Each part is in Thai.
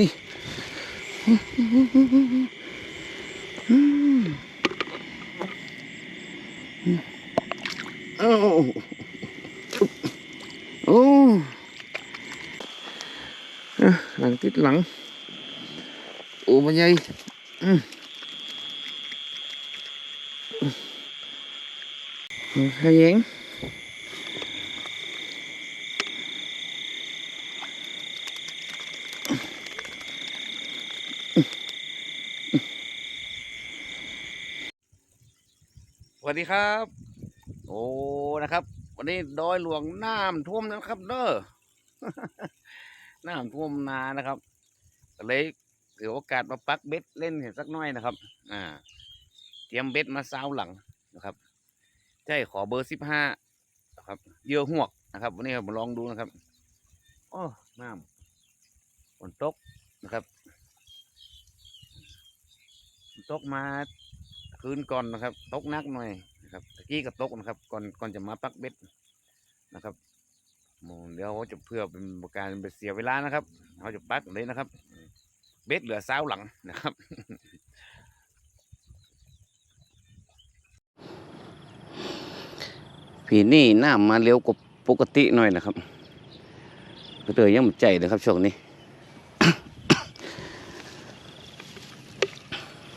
นี่โอ้โอ้อะหลังติดหลัง โอ้มันใหญ่อืมอืมขยง สวัส ดีครับ โอ้นะครับ วันนี้ดอยหลวงน้ำท่วมนะครับเด้อน้ำท่วมนานะครับก็เลยถือโอกาสมาปักเบ็ดเล่นเห็นสักน้อยนะครับ อ่า เตรียมเบ็ดมาซาวหลังนะครับใช่ขอเบอร์สิบห้านะครับเยื่อหวกนะครับ วันนี้ผมลองดูนะครับโอ้น้ำฝนตกนะครับตกมา คืนก่อนนะครับ ตกนักหน่อยนะครับตะกี้ก็ตกนะครับ ก่อนก่อนจะมาปักเบ็ดนะครับโมเดี๋ยวเขาจะเพื่อเป็นการเป็นเสียเวลานะครับเขาจะปักเลยนะครับ เบ็ดเหลือเสาหลังนะครับผีนี่หน้ามาเร็วกว่าปกติหน่อยนะครับก็เลยยังไม่ใจเลยครับช่วงนี้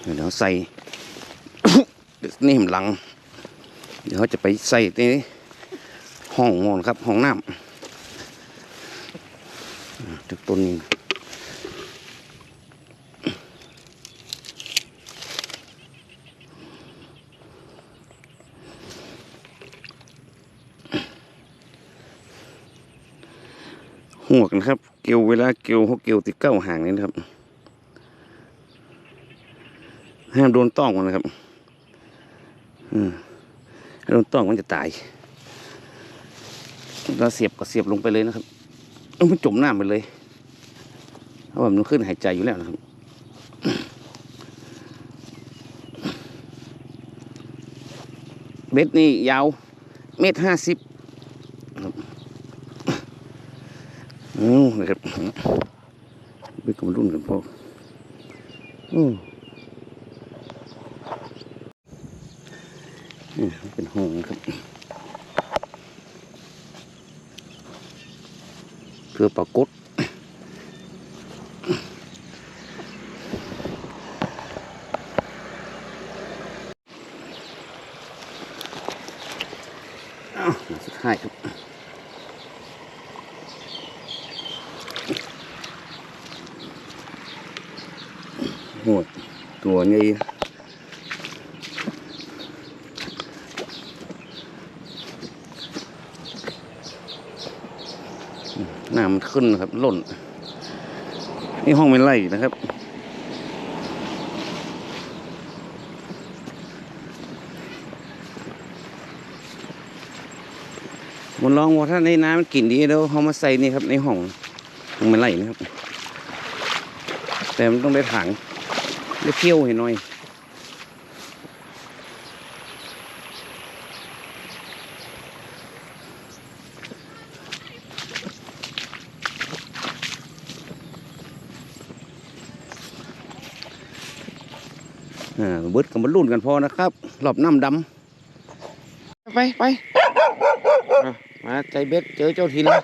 เดี๋ยวใส่ นี่มนหลัง เดี๋ยวเขาจะไปใส่ในห้องงอนครับ ห้องน้ำอ่าจากต้นนี้หัวกนะครับ เกลียวเวลาเกลียวเขาเกลียวติดเก้าห่างนี่นะครับห้ามโดนต้องมันนะครับ อืมถ้าโดนต้องมันจะตายเราเสียบก็เสียบลงไปเลยนะครับเอามันจมน้ำไปเลยเพราะมันขึ้นหายใจอยู่แล้วนะครับเบ็ดนี่ยาวเมตรห้าสิบอืมนะครับเบ็ดก็มรุ่นกันพออืม นี่เป็นห้องครับ เพื่อปรากฏสุดท้ายครับโหดตัวใหญ่น้ำ มันขึ้นนะครับล่น นี่ห้องเป็นไรนะครับมันลองว่าถ้าในน้ำมันกลิ่นดีแล้วเขามาใส่นี่ครับในห้องห้องเป็นไรนะครับ แต่มันต้องได้ถังได้เที่ยวให้หน่อย เบิดกับมันรุ่นกันพอนะครับรอบน้ำดำไปไปอะมาใจเบ็ดเจอเจ้าถิ่นแล้ว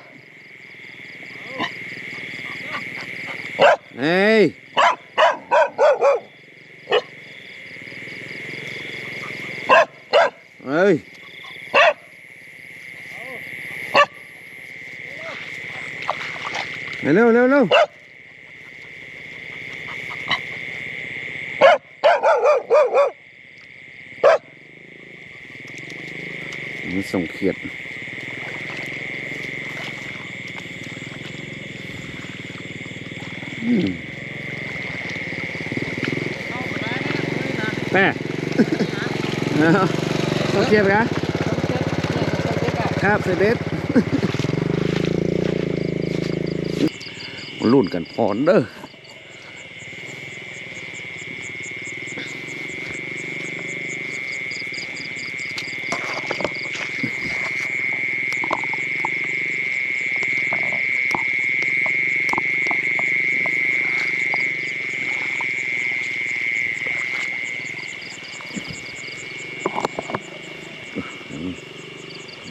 เฮ้ยเฮ้ยเร็วเร็วเร็ว มัน ส่งเขียดอืมแม่เอาส่งเขียดกันครับเสด็จรุ่นกันพอนเด้อ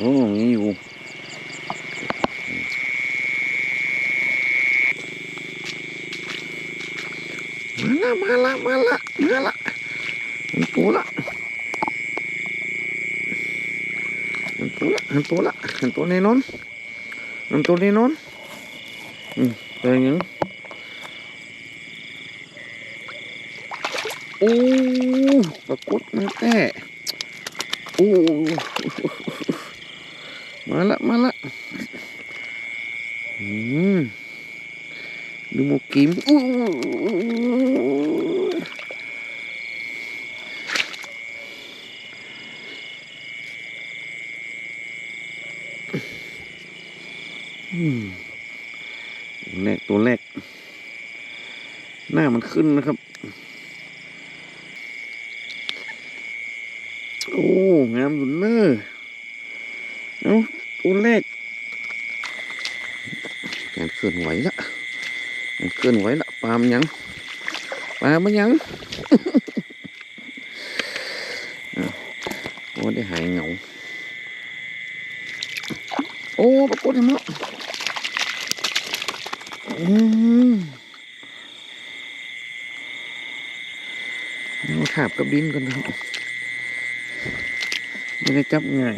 อ้มีอยู่มาละมาละมาละมาละมันตัวละมันตัวละมันตัวละมันตัวแน่นอนมัน ตัวแน่นอนอืมตัวอยังโอ้ปรากฏมาแต่โอ้ มาละมาละอืมดูหมกกิมอู้อืมตัวแรกตัวแรก หน้ามันขึ้นนะครับ โอ้ งามอยู่เนอะเอาตัวแรกการเคลื่อนไหวละการเคลื่อนไหวละปลามันยังปลา มันยังอ้าวโอ้ได้หายเหงา โอ้ปรากฏเห็นแล้วอืมเอาขาบกับดินกันนะครับไม่ได้จับง่าย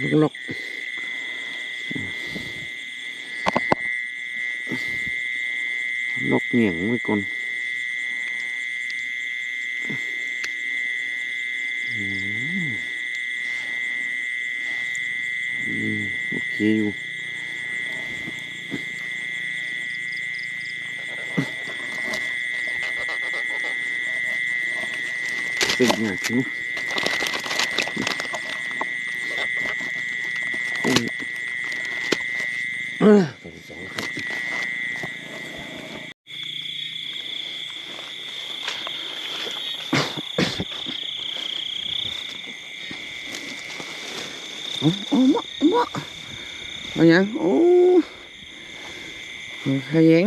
ลูกล็อกล็อ กเหนียงไว้ก่อนอืมอืมโอเคอยู่ สึกหนักเนอะโอ้ยเอ้อตัวที่สองแล้วครับ โอ้โอ้มะมะมายังโอ้ขยัง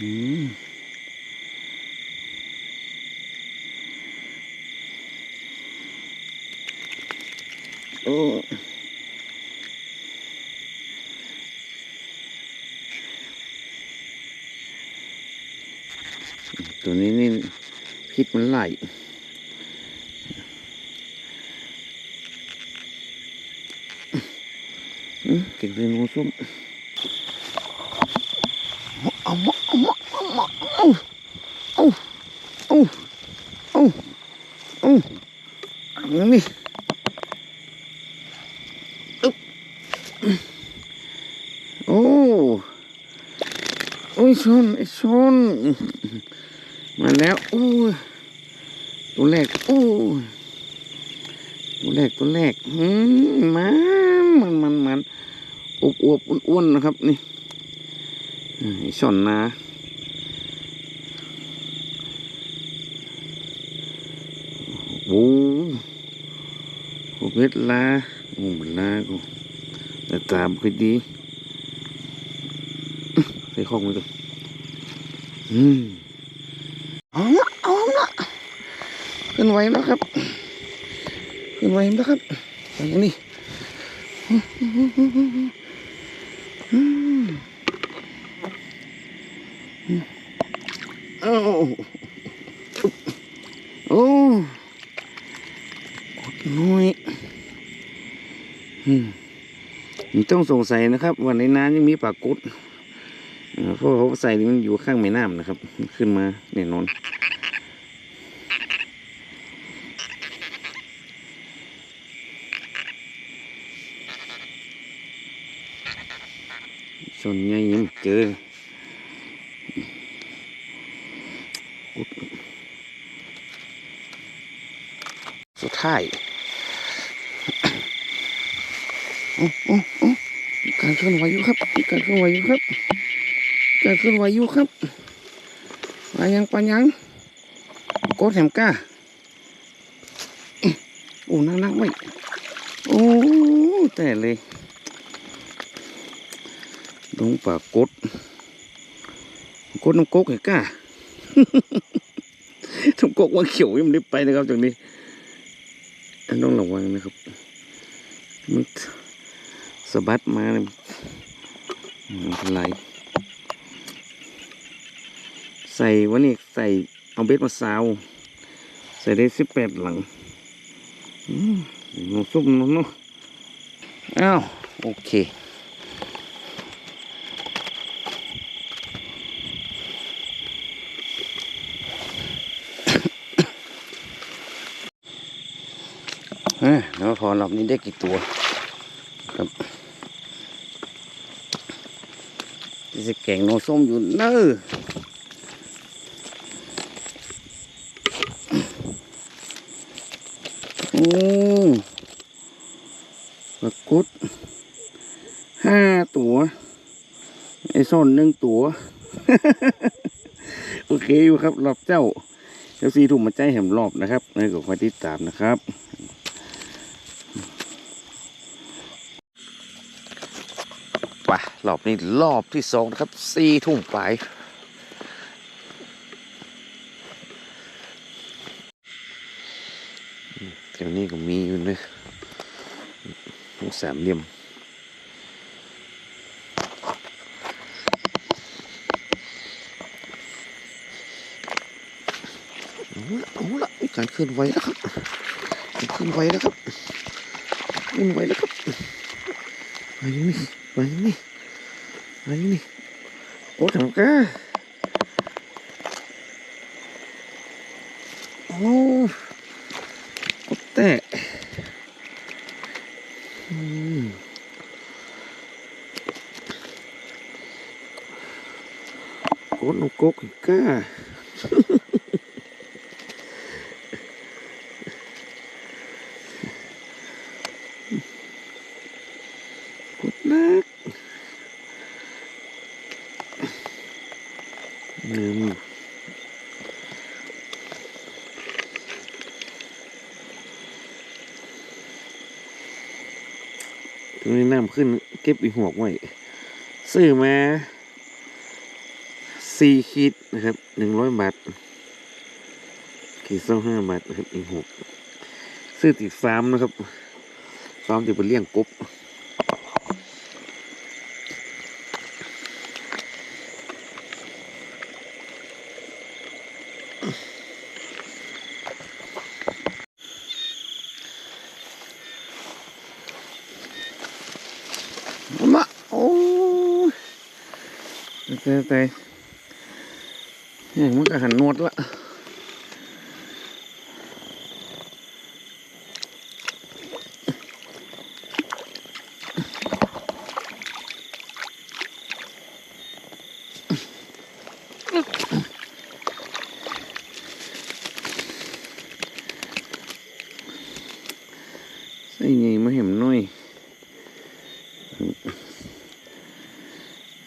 อืมโอ้ตัวนี้นี่พิษมันไหลอืมเก่งเลยงูส้ม เอามาเอามาเอามาเอาเอาเอาเอาเอาอันนี้อึ๊บโอ้โอ้ยชนไอ้ชนมาแล้วโอ้ยตัวแรกโอ้ยตัวแรกตัวแรกอืมมันมันมันมันอวบอวบอ้วนๆนะครับนี่ไอ้ช่อนนาโอ้โหเพชรลาโอ้มันลากูแต่ตามค่อยดีอื้ อใส่ข้องไว้ก่อนอืมเอาละเอาละขึ้นไหวแล้วครับ ขึ้นไหวแล้วครับอย่างนี้อืมโอ้โอ้กดน้อยอืมนี่ ต้องสงสัยนะครับว่าในน้ำยังมีปลากุดเพราะเขาใส่มันอยู่ข้างแม่น้ำนะครับ ขึ้นมาแน่นอนส่วนใหญ่ยังเจอ สุดท้ายโอ้โอ้โอ้มีการเคลื่อนไหวอยู่ครับ มีการเคลื่อนไหวอยู่ครับการเคลื่อนไหวอยู่ครับปลายังปลายังโกดแหมก้าโอ้น่ารักไหมโอ้แต่เลยดงป่ากดกดน้ำกกไอ้ก้าน้ำกกว่าเขียวยังไม่ไปนะครับจากนี้ต้องระวังนะครับมันสะบัดมาเนี่ย ไรใส่วันนี้ใส่เอาเบ็ดมาซาว ใส่ได้สิบแปดหลังอืมหนูซุปนูเนอ้าว โอเคฮะแล้วพอรอบนี้ได้กี่ตัวครับ จะแก่งโนส้มอยู่เน้อโอ้ปรากฏห้าตัว ไอ้ซ่อนหนึ่งตัว โอเคอยู่ครับรอบเจ้าเจ้าซีถุ่มมาใจแหมรอบนะครับนี่ก็คอยติดตามนะครับ ไป รอบนี้รอบที่สองนะครับสี่ทุ่มไปแถวนี้ก็มีอยู่นะลูกสามเหลี่ยมเอาละเอาละมีการเคลื่อนไหวแล้วครับเคลื่อนไหวแล้วครับเคลื่อนไหวแล้วครับมาอยู่นี่มาอยู่นี่มาอยู่นี่โอ้ถังก้าโอ้โอ้แต่อืมโอ้นกกกก้า กดนักลืมตรงนี้น้ำขึ้น เก็บอีหวกไว้ซื้อมาสี่ขีดนะครับหนึ่งร้อยบาทขีดเศร้าห้าบาทนะครับอีหกซื้อติดฟาร์มนะครับฟาร์มที่เป็นเลี้ยงกบ แต่แต่ยังมันก็หันนวดละใส่ไงมาเห็นหน่อย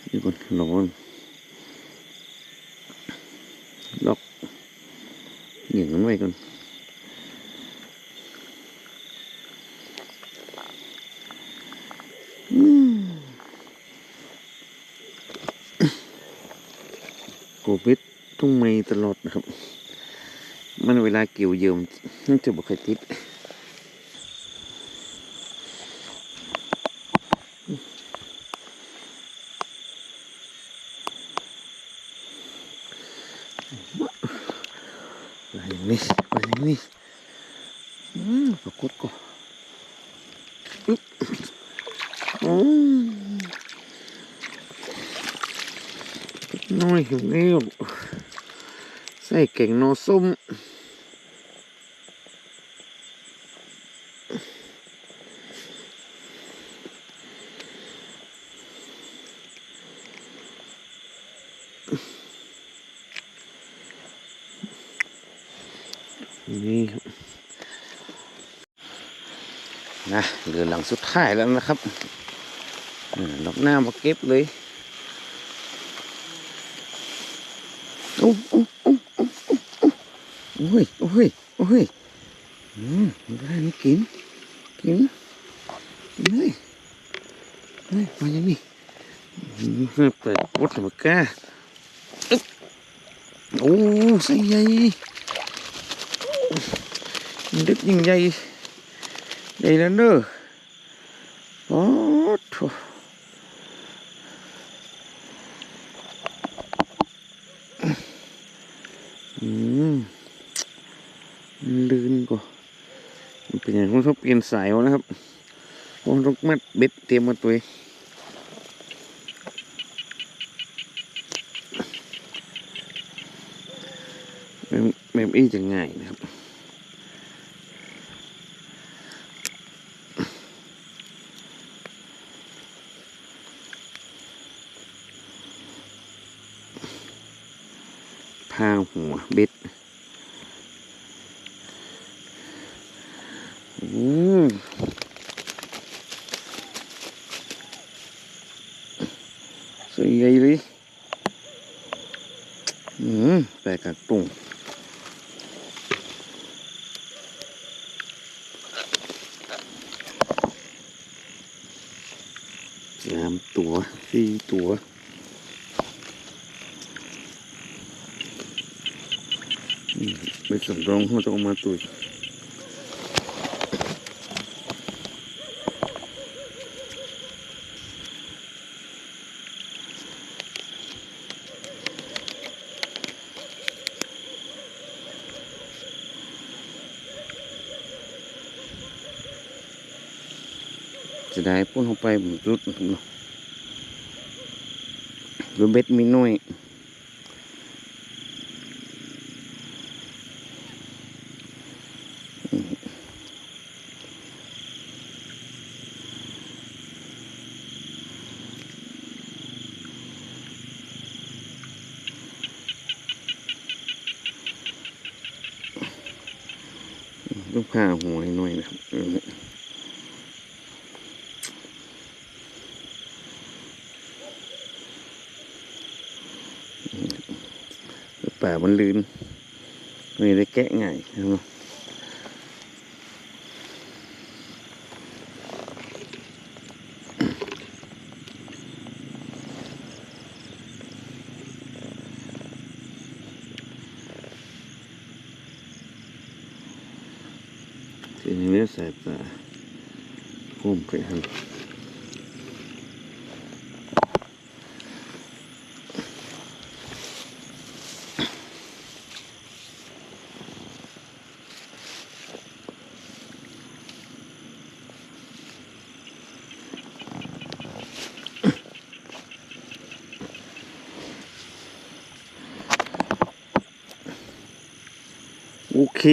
เดี๋ยวก่อนรอนล็อกเหยียงมันไว้ก่อนอืม โควิดทุ่งไม่ตลอดนะครับ มันเวลาเกี่ยวเยิมนึงจะบอกใครติด มาอย่างนี้มาอย่างนี้อืมปรากฏก่อนอึ๊บอืมน้อยหิวแล้วใส่เก่งโนส้มนี่นะเหลือหลังสุดท้ายแล้วนะครับอืมดอกหน้ามาเก็บเลยโอ้โอ้ อุ้ยอุ้ยอุ้ยอืมมันได้นี่กิน กินกินเลยเฮ้ยมาอย่างนี้อืมเปิดวัดหรือแกโอ้ใส่ใหญ่ดึกยิ่งใหญ่ใหญ่แล้วเนอะโอ้โถอืมลื่นกว่ามันเป็น อย่างที่เขานสายวะนะครับผมต้องมัดเบ็ดเตรียมมาตัวแบบแบบอี้จะง่ายนะครับ พาหัวเบ็ดอืมสวยใหญ่เลยอืมแปลกกับตุ่งสามตัวสี่ตัว ไปสำรองเขาจะเอามาตุย จะได้พุ่นเข้าไปผมรุดผมเนาะรือเบ็ดมีน้อย ต้องผ่าหัวให้หน่อยนะครับเออป่ามันลื่นไม่ได้แกะง่ายนะครับ ทีนี้ใส่ปลาพุ่มไปหันโอเค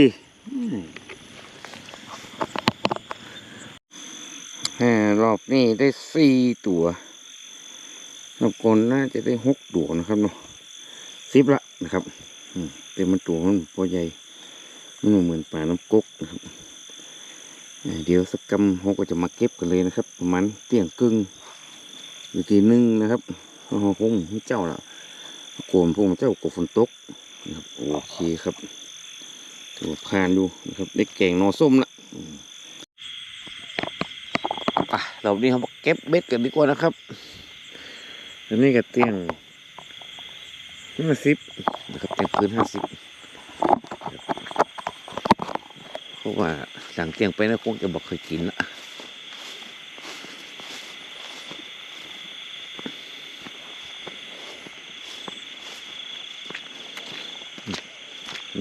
แหมรอบ นี้ได้สี่ตัวรอบก่อนน่าจะได้หกตัวนะครับเนาะสิบละนะครับอืมแต่มันตัวมันพอใหญ่มันบ่เหมือนปลาน้ำกกนะครับเดี๋ยวสักกำเราก็จะมาเก็บกันเลยนะครับ ประมาณเที่ยงครึ่งอยู่ที่หนึ่งนะครับเพราคงไม่เจ้าละโกนพวกเจ้ากบฝนตกนะครับโอเคครับถือว่าผ่านดูนะครับได้แกงนอส้มละ อะเรานี่เขาเก็บเบ็ดกันดีกว่านะครับแล้วนี่ก็เตียงห้าสิบนะครับเตียงพื้นห้าสิบเพราะว่าสั่งเตียงไปนะคงจะบอกเคยกินละ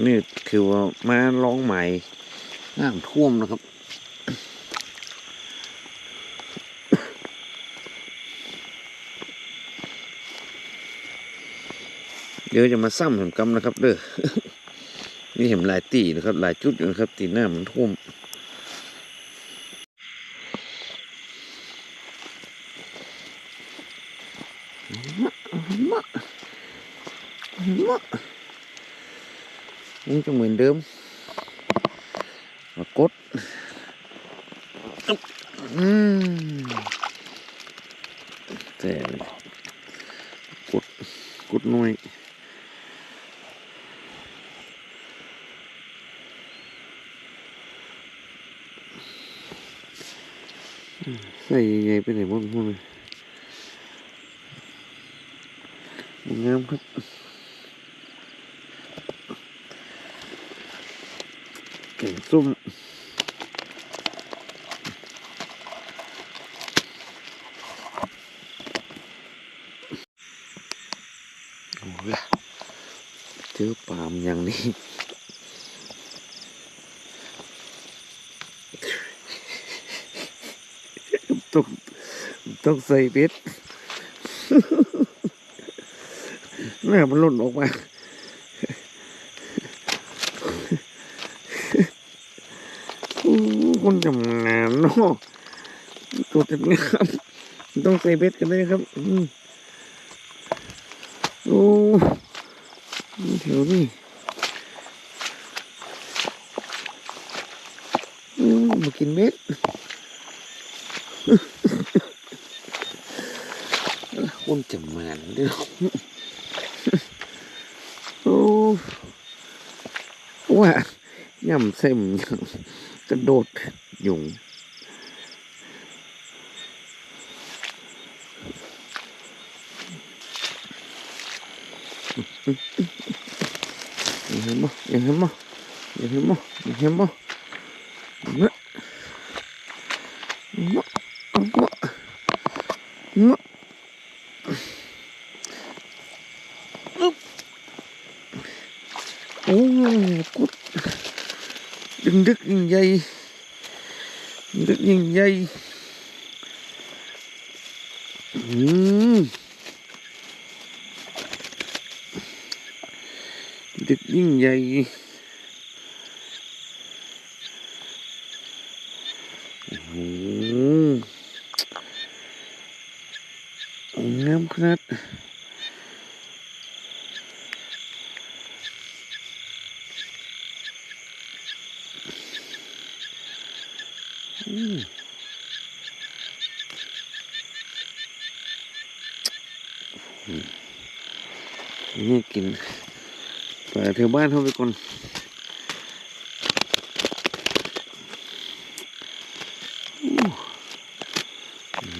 นี่คือว่ามาลองใหม่น้ำท่วมนะครับ เดี๋ยวจะมาซ้ำเห็นกำนะครับเด้อนี่เห็นหลายตีนะครับหลายจุดอยู่นะครับ ตีหน้ามันท่วมมะมะมะนี่จะเหมือนเดิมมากดอึ๊บอืมแต่กดกดหน่อย อ ส่ใหญ่ๆไปไหนบ้างพวกนี้งามครับแกงส้มโอ้ยเจอปามอย่างนี้ ต้องต้องใส่เบ็ดแม่มันหล่นออกมาโอ้คนจำงานเนาะตัวเต็มเลยครับต้องใส่เบ็ดกันเลยครับอืมโอ้ แถวนี้อืมมากินเบ็ดคนจำงานเด้อโอ้ว่าย่ำเส้มยังกระโดดหยุงยังเห็นบ่ยังเห็นบ่ยังเห็นบ่ยังเห็นบ่เนาะเนาะเอา บ่เนาะโอ้กุดดึงดึกยิ่งใหญ่ดึกยิ่งใหญ่อืมดึก ยิ่งใหญ่โอ้งามขนาดนี่กิน ปลาแถวบ้านเข้าไปก่อน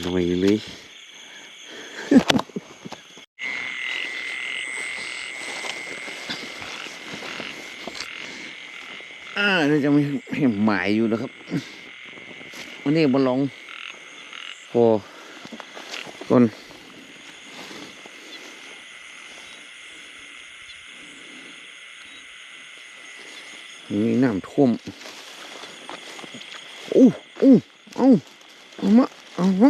หน่อยเลยอ่าจะมีหมายอยู่นะครับ วันนี้บอลลองพอก่อนมีน้ำท่วมโอ้โอ้เอาเอามาเอามาเอามาอันยังปันยังอันยังนี่อันยังนี่โอ้ปะโกนในหม้ออึ๊บ อืมเอ๊ะ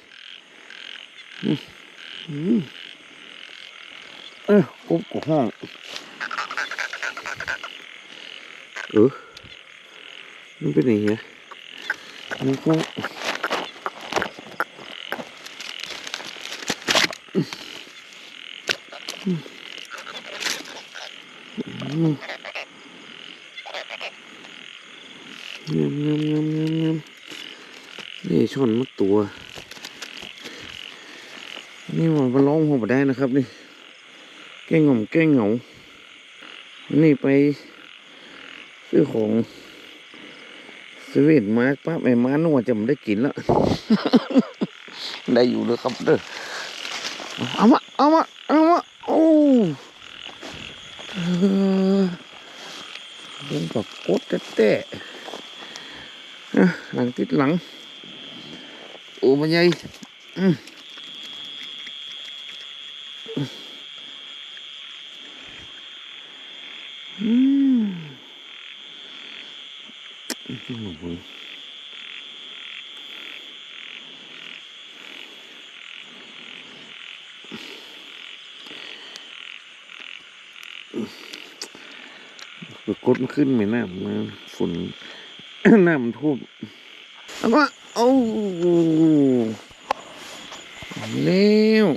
เออกบกับห้องเออมันเป็นยังไงมันก็เงียบเงียบเงียบเงียบเงียนี่ช่อนมัดตัว นี่มันมาร้องหัวบ่ได้นะครับ นี่แก้งงอมแก้งเหงา นี่ไปซื้อของสวีทมาป้าแม่มาหนวดจะไม่ได้กินแล้ว ได้อยู่เลยครับเด้อเอามาเอามาเอามาโอ้เออเป็นแบบโคตรเตะๆนะหลังติดหลัง โอ้มันใหญ่ ปกดขึ้นไหมน้ำมาฝนน้ำท่วมแล้วก็โอ้เร็ว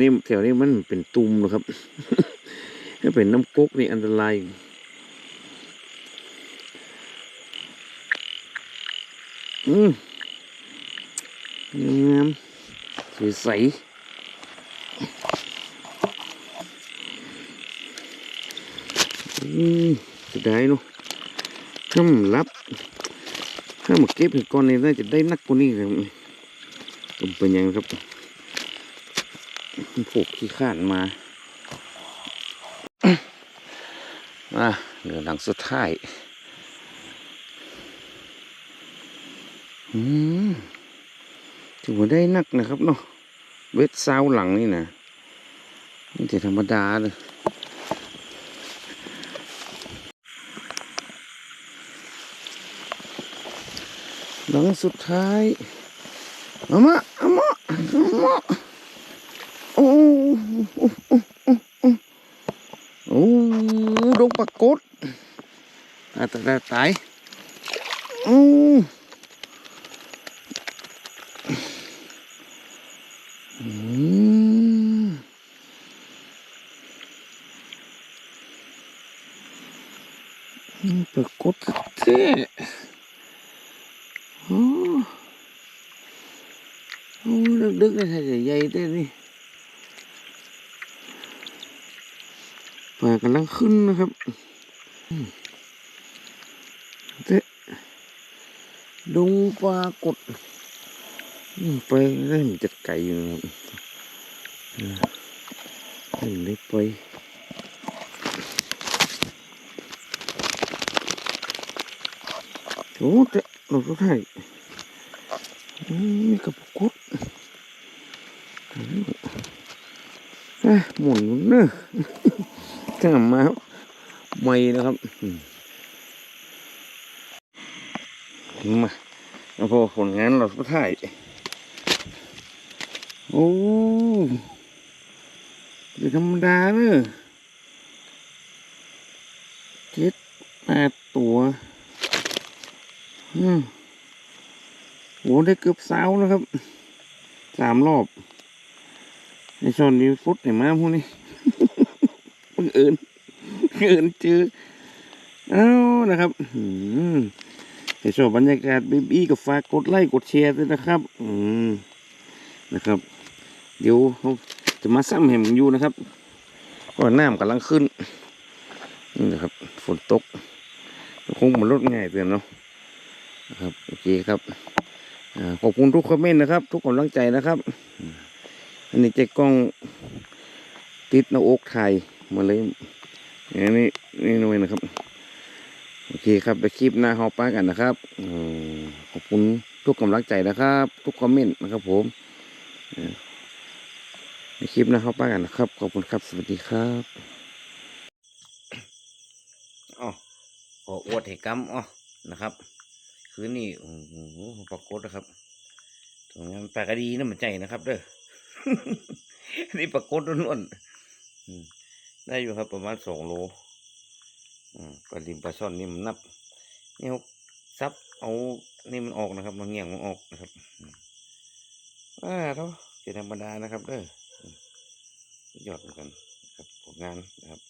นี่แถวนี้มันเป็นตุ่มนะครับถ้าเป็นน้ำก๊กนี่อันตรายอืมงามสวยใสจะได้เนาะถ้ำรับถ้ามาเก็บเห็ดก้อนนี้น่าจะได้นักกว่านี้ครับเป็นยังครับ ผูกขี้ข้านมาอะเหลือหลังสุดท้ายอืมถือว่าได้นักนะครับเนาะเวทซาวหลังนี่นะนี่แต่ธรรมดาเลยหลังสุดท้ายเอามาเอามาเอามา โอ้โดงปากฏตายตาตาตายอ้อืมปรากฏเท่ โอ้โอ้ดึกดึกๆเลยใช่ใหญ่ๆได้นี่ปลากำลังขึ้นนะครับอืมเตะดงปลากดอืม ไปได้มันจัดไก่อยู่นะครับอืมให้มันได้ไปโอ้เตะเราก็ได้อืมมีกระปุกกดอะหมุนเนอะถ้ามาไม่นะครับมมาแล้วพอผลงานเราก็ถ่าย โอ้เป็นธรรมดาเนอะเจ็ดแปดตัวอืมโอ้ได้เกือบสาวแล้วครับสามรอบในช่อนนี้ฟุตเห็นไหมพวกนี้เพิ่งเอิญเอิญเจอเอานะครับอืมถ้าชอบบรรยากาศบีบีก็ฝากกดไลค์กดแชร์ด้วยนะครับ อืมนะครับ เดี๋ยวเราจะมาซ้ำแหมกันอยู่นะครับก็น้ำกำลังขึ้นนี่นะครับ ฝนตก คงมันลดง่ายเตือนเนาะนะครับโอเคครับขอบคุณทุกคอมเมนต์นะครับ ทุกกำลังใจนะครับ อันนี้เจ๊กล้องติดหน้าอกไทยมาเลยอันนี้นี่หน่อยนะครับโอเคครับไปคลิปหน้าฮอป้ากันนะครับอขอบคุณทุกกำลังใจนะครับ ทุกคอมเมนต์นะครับผมอ ในคลิปหน้าฮอป้ากันนะครับ ขอบคุณครับสวัสดีครับอ๋อขออวดเหตุกรรมอ๋อนะครับ คืนนี้โอ้โหปรากฏนะครับตรงนั้นปลากระดีนั่นมันใจนะครับเด้อนี่ปรากฏล้วนๆได้อยู่ครับ ประมาณสองโลอืมปลาลิมปลาช่อนนี่มันนับนี่เขาซับเอานี่มันออกนะครับมันเงี่ยงมันออกนะครับอ่าเท่าจะธรรมดานะครับเด้อ ยอดเหมือนกันครับผลงานนะครับ